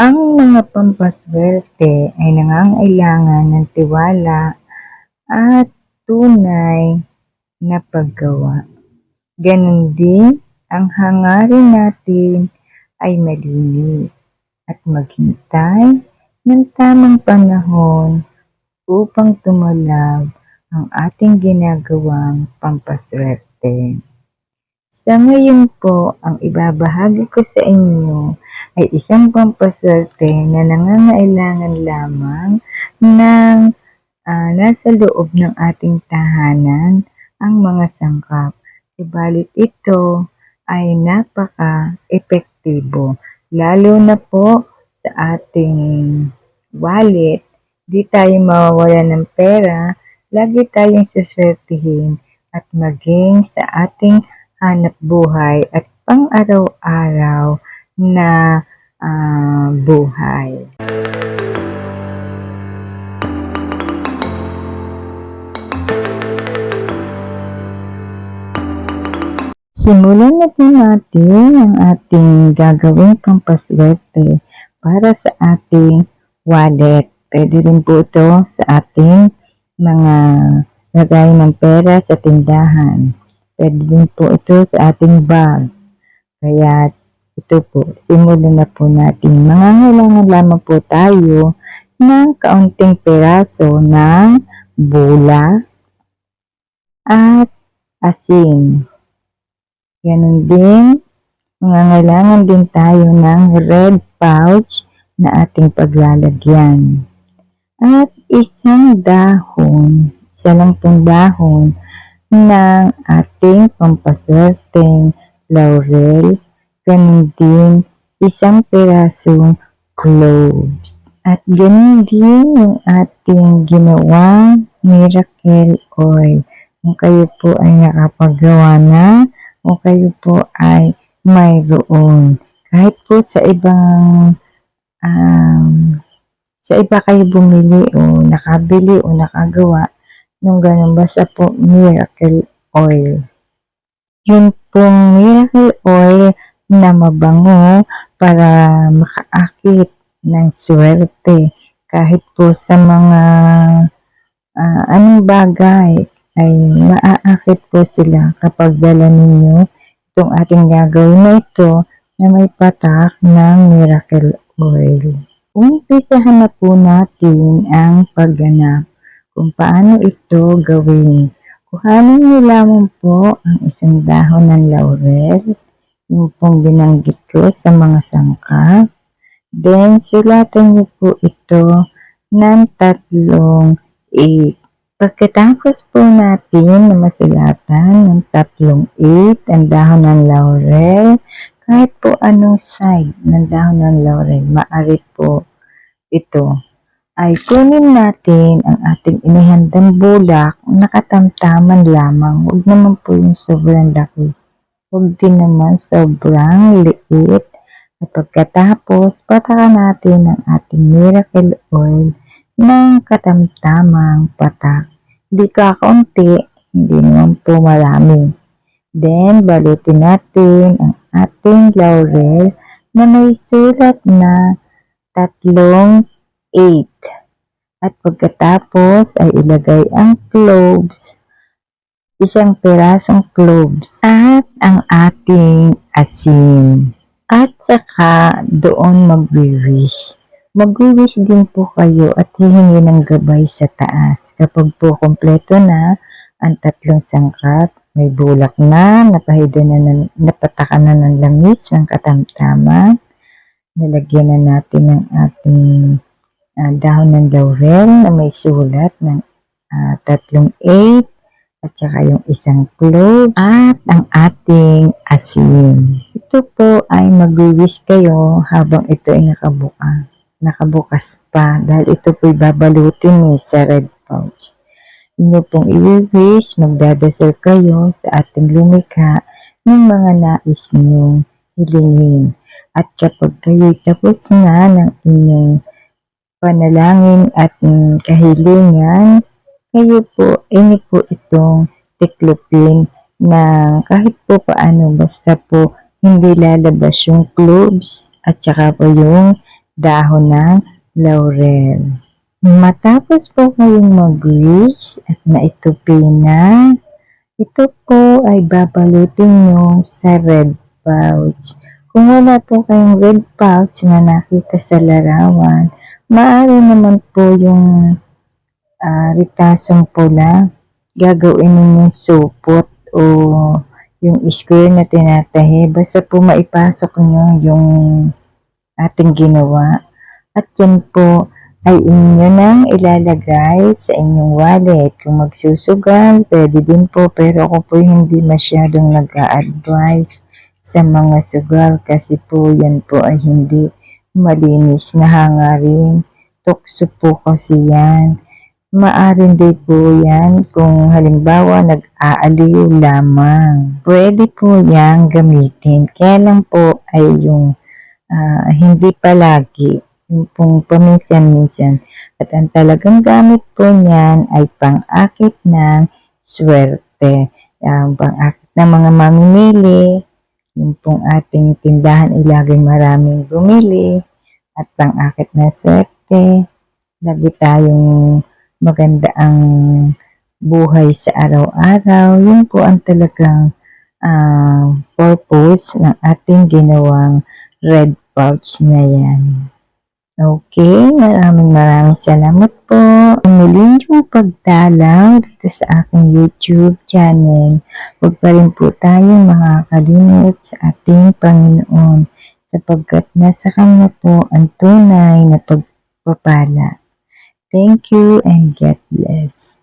Ang mga pampaswerte ay nangangailangan ng tiwala at tunay na paggawa. Ganon din ang hangarin natin ay malinis at maghintay ng tamang panahon upang tumalab ang ating ginagawang pampaswerte. Sa ngayon po, ang ibabahagi ko sa inyo ay isang pampaswerte na nangangailangan lamang ng ah, nasa loob ng ating tahanan ang mga sangkap. Ibalit ito ay napaka-epektibo, lalo na po sa ating wallet. Di tayo mawawala ng pera, lagi tayong suswertihin at maging sa ating hanap buhay at pang-araw-araw na ah, buhay. Simulan na natin ang ating gagawing pampaswerte para sa ating wallet. Pwede rin po ito sa ating mga lagay ng pera sa tindahan. Pwede din po ito sa ating bag. Kaya ito po, simulan na po natin. Mangangailangan lamang po tayo ng kaunting peraso ng bula at asin. Ganon din, mangangailangan din tayo ng red pouch na ating paglalagyan. At isang dahon, isa lang pong dahon ng ating pampaswerteng laurel. Ganon din, isang pirasong cloves. At ganon din yung ating ginawang miracle oil. Kung kayo po ay nakapagawa na, o kayo po ay mayroon. Kahit po sa ibang um, sa iba kayo bumili o nakabili o nakagawa nung ganun basta po miracle oil. Yun pong miracle oil na mabango para makaakit ng swerte kahit po sa mga ah, anong bagay ay maaakit po sila kapag dala ninyo itong ating gagawin na ito na may patak ng miracle oil. Umpisahan na po natin ang pagganap kung paano ito gawin. Kuhanin niyo lamang po ang isang dahon ng laurel, yung pong binanggit ko sa mga sangkap. Then, sulatan niyo po ito ng tatlong 8. Pagkatapos po natin na masulatan ng tatlong 8 ang dahon ng laurel, kahit po anong side ng dahon ng laurel, maaari po ito, ay kunin natin ang ating inihandang bulak na katamtaman lamang. Huwag naman po yung sobrang laki. Huwag din naman sobrang liit. At pagkatapos, patakan natin ang ating miracle oil ng katamtamang patak. Hindi kakaunti, hindi naman po marami. Then, balutin natin ang ating laurel na may sulat na tatlong 8. At pagkatapos ay ilagay ang cloves, isang pirasong cloves at ang ating asin. At saka doon mag-wish. Mag-wish din po kayo at hihingi ng gabay sa taas. Kapag po kompleto na ang tatlong sangkap, may bulak na, napahida na, na napatakan na ng langis ng katamtama. Nalagyan na natin ng ating ah, dahon ng laurel na may sulat ng ah, tatlong 8 at saka yung isang clove at ang ating asin. Ito po ay mag-wish kayo habang ito ay nakabuka. Nakabukas pa dahil ito po babalutin eh, sa red pouch. Inyo pong i-wish, magdadasal kayo sa ating lumikha ng mga nais niyong hilingin. At kapag kayo'y tapos na ng inyong panalangin at kahilingan, kayo po, inyo po itong tiklopin na kahit po paano, basta po hindi lalabas yung cloves at saka po yung dahon ng laurel. Matapos po kayong mag-wish at maitupi na, ito po ay babalutin nyo sa red pouch. Kung wala po kayong red pouch na nakita sa larawan, maaari naman po yung ah, ritasong pula. Gagawin ninyong supot o yung square na tinatahi. Basta po maipasok nyo yung ating ginawa. At yan po ay inyo nang ilalagay sa inyong wallet. Kung magsusugal, pwede din po. Pero ako po hindi masyadong nag-a-advise sa mga sugal kasi po yan po ay hindi malinis na hangarin. Tukso po kasi yan. Maaring din po yan kung halimbawa nag-aaliw lamang. Pwede po yan gamitin. Kaya lang po ay yung ah, hindi palagi. Yung pong paminsan-minsan. At ang talagang gamit po niyan ay pang-akit ng swerte. Ang pang-akit ng mga mamimili. Yung pong ating tindahan ay laging maraming bumili. At pang-akit na swerte. Lagi tayong maganda ang buhay sa araw-araw. Yun po ang talagang ah, purpose ng ating ginawang red pouch na yan. Okay, maraming maraming salamat po. Muli yung pagdalaw dito sa aking YouTube channel. Huwag pa rin po tayong makakalimot sa ating Panginoon sapagkat nasa Kanya po ang tunay na pagpapala. Thank you and God bless.